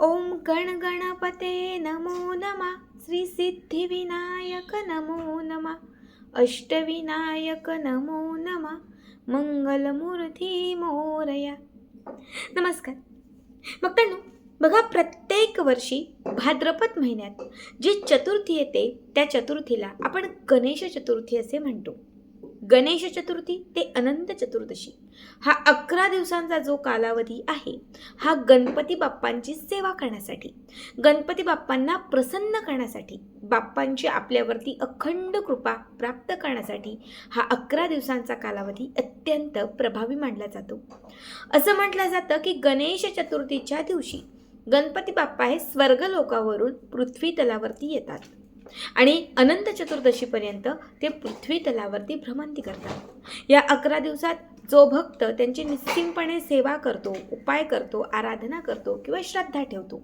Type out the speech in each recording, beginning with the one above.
ओम गण गणपते नमो नमा। श्री सिद्धिविनायक नमो नमा। अष्टविनायक नमो नमा। मंगलमूर्ती मोरया। नमस्कार। बघतांनो बघा प्रत्येक वर्षी भाद्रपद महिन्यात जी चतुर्थी येते त्या चतुर्थीला आपण गणेश चतुर्थी असे म्हणतो. गणेश चतुर्थी ते अनंत चतुर्दशी. हा अकरा दिवसांचा जो कालावधी आहे हा गणपती बाप्पांची सेवा करण्यासाठी गणपती बाप्पांना प्रसन्न करण्यासाठी बाप्पांची आपल्यावरती अखंड कृपा प्राप्त करण्यासाठी हा अकरा दिवसांचा कालावधी अत्यंत प्रभावी मानला जातो. असं म्हटलं जातं की गणेश चतुर्थीच्या दिवशी गणपती बाप्पा हे स्वर्गलोकावरून पृथ्वी तलावरती येतात. आणि अनंत चतुर्दशीपर्यंत ते पृथ्वी तलावरती भ्रमंती करतात. या अकरा दिवसात जो भक्त त्यांची निस्सिमपणे सेवा करतो उपाय करतो आराधना करतो किंवा श्रद्धा ठेवतो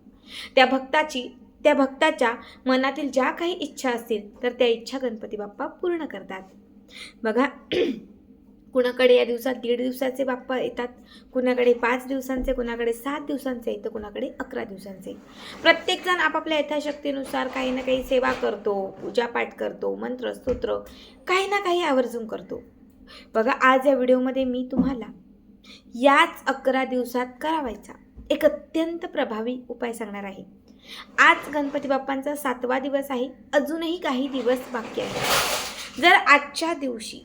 त्या भक्ताची त्या भक्ताच्या मनातील ज्या काही इच्छा असतील तर त्या इच्छा गणपती बाप्पा पूर्ण करतात. बघा कुणाकडे या दिवसात दीड दिवसाचे बाप्पा येतात कुणाकडे पाच दिवसांचे कुणाकडे सात दिवसांचे तर कुणाकडे अकरा दिवसांचे प्रत्येकजण आपापल्या यथाशक्तीनुसार काही ना काही सेवा करतो पूजापाठ करतो मंत्र स्तोत्र काही ना काही आवर्जून करतो. बघा आज या व्हिडिओमध्ये मी तुम्हाला याच अकरा दिवसात करावायचा एक अत्यंत प्रभावी उपाय सांगणार आहे. आज गणपती बाप्पांचा सातवा दिवस आहे अजूनही काही दिवस बाकी आहे जर आजच्या दिवशी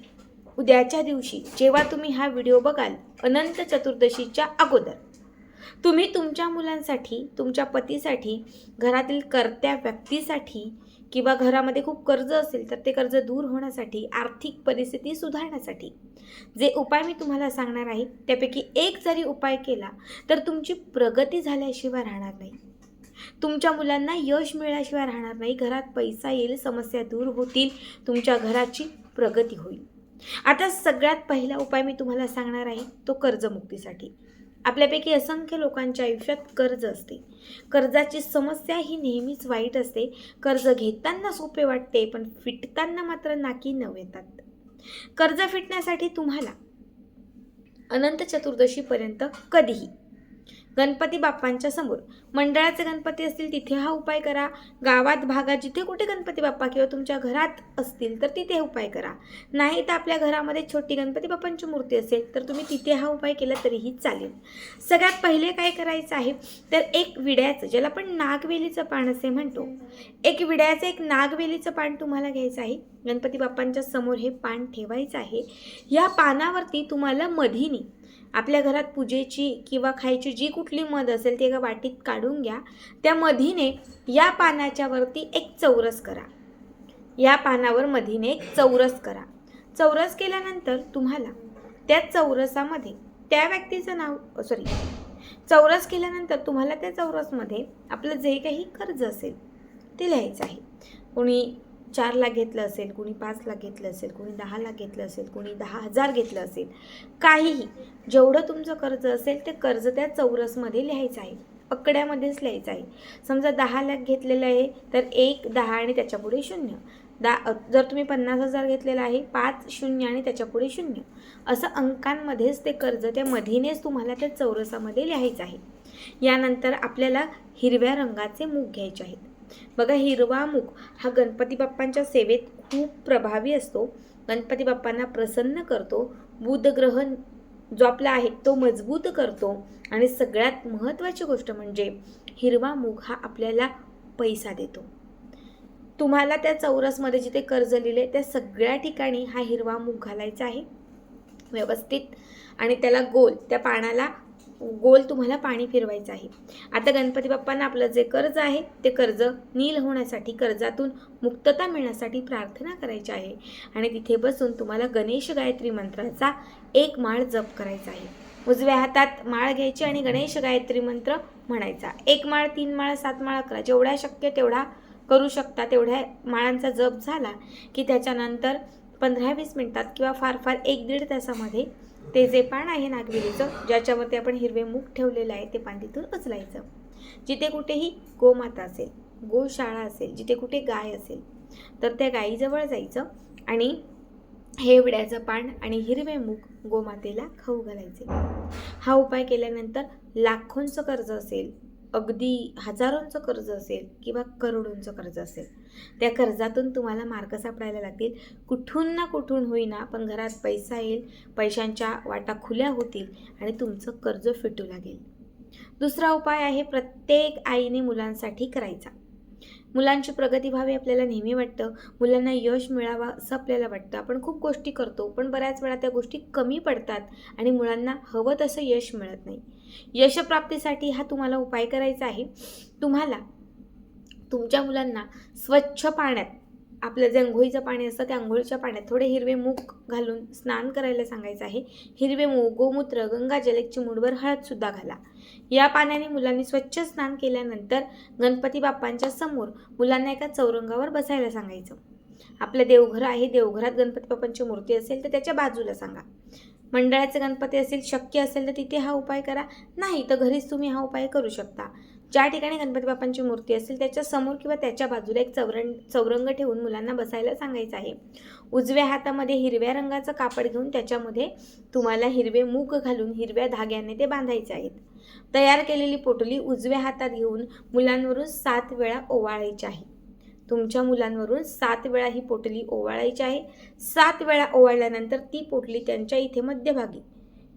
उद्याच्या दिवशी जेव्हा तुम्ही हा व्हिडिओ बघाल अनंत चतुर्दशीच्या अगोदर. तुम्ही तुमच्या मुलांसाठी तुमच्या पतीसाठी घरातील कर्त्या व्यक्तीसाठी किंवा घरामध्ये खूप कर्ज असेल तर ते कर्ज दूर होण्यासाठी आर्थिक परिस्थिती सुधारण्यासाठी. जे उपाय मी तुम्हाला सांगणार आहे त्यापैकी एक जरी उपाय केला तर तुमची प्रगती झाल्याशिवाय राहणार नाही. तुमच्या मुलांना यश मिळाल्याशिवाय राहणार नाही. घरात पैसा येईल समस्या दूर होतील तुमच्या घराची प्रगती होईल. आता सगळ्यात पहिला उपाय मी तुम्हाला सांगणार आहे तो कर्जमुक्तीसाठी. आपल्यापैकी असंख्य लोकांच्या आयुष्यात कर्ज असते. कर्जाची समस्या ही नेहमीच वाईट असते. कर्ज घेताना सोपे वाटते पण फिटताना मात्र नाकी नव येतात. कर्ज फिटण्यासाठी तुम्हाला अनंत चतुर्दशीपर्यंत कधीही गणपती बाप्पांच्या समोर. मंडळाचे गणपती असतील तिथे हा उपाय करा. गावात भागात जिथे कुठे गणपती बाप्पा किंवा तुमच्या घरात असतील तर तिथे उपाय करा. नाही तर आपल्या घरामध्ये छोटी गणपती बाप्पांची मूर्ती असेल तर तुम्ही तिथे हा उपाय केला तरीही चालेल. सगळ्यात पहिले काय करायचं आहे? तर एक विड्याचं ज्याला आपण नागवेलीचं पान असे म्हणतो एक विड्याचं एक नागवेलीचं पान तुम्हाला घ्यायचं आहे. गणपती बाप्पांच्या समोर हे पान ठेवायचं आहे. या पानावरती तुम्हाला मधीनी आपल्या घरात पूजेची किंवा खायची जी कुठली मध असेल ती एका वाटीत काढून घ्या. त्या मधीने या पानाच्या वरती एक चौरस करा. या पानावर मधीने एक चौरस करा. चौरस केल्यानंतर तुम्हाला त्या चौरसामध्ये त्या व्यक्तीचं नाव सॉरी चौरस केल्यानंतर तुम्हाला त्या चौरसमध्ये आपलं जे काही कर्ज असेल ते लिहायचं आहे. कोणी चार लाख घेतलं असेल कुणी पाच लाख घेतलं असेल कुणी दहा लाख घेतलं असेल कुणी दहा हजार घेतलं असेल काहीही जेवढं तुमचं कर्ज असेल ते कर्ज त्या चौरसमध्ये लिहायचं आहे पकड्यामध्येच लिहायचं आहे. समजा दहा लाख घेतलेलं आहे तर एक दहा आणि त्याच्यापुढे शून्य. दा जर तुम्ही पन्नास हजार घेतलेलं आहे पाच शून्य आणि त्याच्यापुढे शून्य. असं अंकांमध्येच ते कर्ज त्या मधीनेच तुम्हाला त्या चौरसामध्ये लिहायचं आहे. यानंतर आपल्याला हिरव्या रंगाचे मूग घ्यायचे आहेत. बघा हिरवा मूग हा गणपती बाप्पांच्या सेवेत खूप प्रभावी असतो. गणपती बाप्पांना प्रसन्न करतो. बुध ग्रह जो आपला आहे तो मजबूत करतो. आणि सगळ्यात महत्त्वाची गोष्ट म्हणजे हिरवा मूग हा आपल्याला पैसा देतो. तुम्हाला त्या चौरसमध्ये जिथे कर्ज लिहिले त्या सगळ्या ठिकाणी हा हिरवा मूग घालायचा आहे. व्यवस्थित. आणि त्याला गोल त्या पाण्याला गोल तुम्हाला पाणी फिरवायचं आहे. आता गणपती बाप्पांना आपलं जे कर्ज आहे ते कर्ज नील होण्यासाठी कर्जातून मुक्तता मिळण्यासाठी प्रार्थना करायची आहे. आणि तिथे बसून तुम्हाला गणेश गायत्री मंत्राचा एक माळ जप करायचा आहे. उजव्या हातात माळ घ्यायची आणि गणेश गायत्री मंत्र म्हणायचा. एक माळ तीन माळ सात माळ अकरा जेवढ्या शक्य तेवढा करू शकता तेवढ्या माळांचा जप झाला की त्याच्यानंतर पंधरा वीस मिनटात किंवा फार फार एक दीड तासामध्ये ते जे पान आहे नागवेलीचं ज्याच्यावरती आपण हिरवे मूग ठेवलेलं आहे ते पान तिथून उचलायचं. जिथे कुठेही गोमाता असेल गोशाळा असेल जिथे कुठे गाय असेल तर त्या गायीजवळ जायचं आणि हे विड्याचं पान आणि हिरवे मूग गोमातेला खाऊ घालायचे. हा उपाय केल्यानंतर लाखोंचं कर्ज असेल अगदी हजारोंचं कर्ज असेल किंवा करोडोंचं कर्ज असेल त्या कर्जातून तुम्हाला मार्ग सापडायला लागतील. कुठून ना कुठून होईना पण घरात पैसा येईल पैशांच्या वाटा खुल्या होतील आणि तुमचं कर्ज फिटू लागेल. दुसरा उपाय आहे प्रत्येक आईने मुलांसाठी करायचा. मुलांची प्रगती व्हावी आपल्याला नेहमी वाटतं. मुलांना यश मिळावं असं आपल्याला वाटतं. आपण खूप गोष्टी करतो पण बऱ्याच वेळा त्या गोष्टी कमी पडतात आणि मुलांना हवं तसं यश मिळत नाही. यशप्राप्तीसाठी हा तुम्हाला उपाय करायचा आहे. तुम्हाला तुमच्या मुलांना स्वच्छ पाण्यात आपलं जे अंघोळीचं पाणी असतं त्या अंघोळीच्या पाण्यात थोडे हिरवे मूग घालून स्नान करायला सांगायचं आहे. हिरवे मूग गोमूत्र गंगाजल एक चिमुडभर हळदसुद्धा घाला. या पाण्याने मुलांनी स्वच्छ स्नान केल्यानंतर गणपती बाप्पांच्या समोर मुलांना एका चौरंगावर बसायला सांगायचं. आपलं देवघर आहे देवघरात गणपती बाप्पांची मूर्ती असेल तर त्याच्या बाजूला सांगा. मंडळाचे गणपती असेल शक्य असेल तर तिथे हा उपाय करा. नाही तर घरीच तुम्ही हा उपाय करू शकता. ज्या ठिकाणी गणपती बाप्पांची मूर्ती असेल त्याच्यासमोर किंवा त्याच्या बाजूला एक चौरंग चौरंग ठेवून मुलांना बसायला सांगायचं आहे. उजव्या हातामध्ये हिरव्या रंगाचं कापड घेऊन त्याच्यामध्ये तुम्हाला हिरवे मूग घालून हिरव्या धाग्याने ते बांधायचे आहेत. तयार केलेली पोटली उजव्या हातात घेऊन मुलांवरून सात वेळा ओवाळायची आहे. तुमच्या मुलांवरून सात वेळा ही पोटली ओवाळायची आहे. सात वेळा ओवाळल्यानंतर ती पोटली त्यांच्या इथे मध्यभागी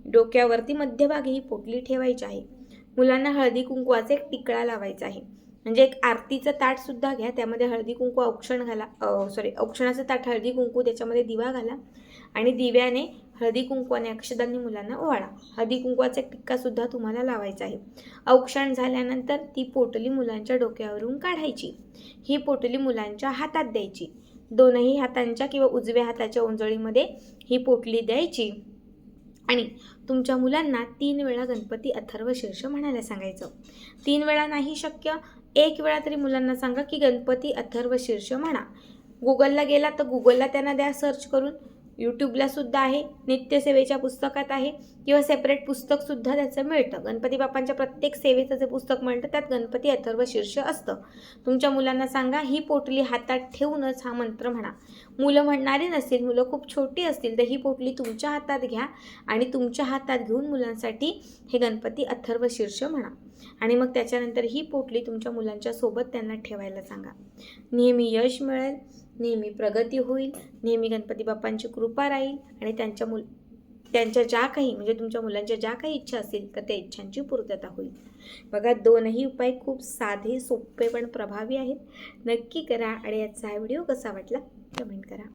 डोक्यावरती मध्यभागी ही पोटली ठेवायची आहे. मुलांना हळदी कुंकवाचा एक टिकळा लावायचा आहे. म्हणजे एक आरतीचं ताटसुद्धा घ्या त्यामध्ये हळदी कुंकू औक्षण घाला सॉरी औक्षणाचं ताट हळदी कुंकू त्याच्यामध्ये दिवा घाला आणि दिव्याने हळदी कुंकवाने अक्षदांनी मुलांना ओवाळा. हळदी कुंकवाचा एक टिक्कासुद्धा तुम्हाला लावायचा आहे. औक्षण झाल्यानंतर ती पोटली मुलांच्या डोक्यावरून काढायची. ही पोटली मुलांच्या हातात द्यायची. दोनही हातांच्या किंवा उजव्या हाताच्या उंजळीमध्ये ही पोटली द्यायची. आणि तुमच्या मुलांना तीन वेळा गणपती अथर्व शीर्ष म्हणायला सांगायचं. तीन वेळा नाही शक्य. एक वेळा तरी मुलांना सांगा की गणपती अथर्व शीर्ष म्हणा. गुगलला गेला तर गुगलला त्यांना द्या सर्च करून. यूट्यूबला सुद्धा आहे नित्यसेवेच्या पुस्तकात आहे किंवा सेपरेट पुस्तकसुद्धा त्याचं मिळतं. गणपती बाप्पांच्या प्रत्येक सेवेचं जे पुस्तक म्हणतं त्यात गणपती अथर्व शीर्ष असतं. तुमच्या मुलांना सांगा ही पोटली हातात ठेवूनच हा मंत्र म्हणा. मुलं म्हणणारी नसतील मुलं खूप छोटी असतील तर ही पोटली तुमच्या हातात घ्या आणि तुमच्या हातात घेऊन मुलांसाठी हे गणपती अथर्व शीर्ष म्हणा. आणि मग त्याच्यानंतर ही पोटली तुमच्या मुलांच्या सोबत त्यांना ठेवायला सांगा. नेहमी यश मिळेल. नेहमी प्रगती होईल नेहमी गणपती बाप्पांची कृपा राहील आणि त्यांच्या मुल त्यांच्या ज्या काही म्हणजे तुमच्या मुलांच्या ज्या काही इच्छा असतील तर त्या इच्छांची पूर्तता होईल. बघा दोनही उपाय खूप साधे सोपे पण प्रभावी आहेत. नक्की करा आणि याचा हा व्हिडिओ कसा वाटला कमेंट करा.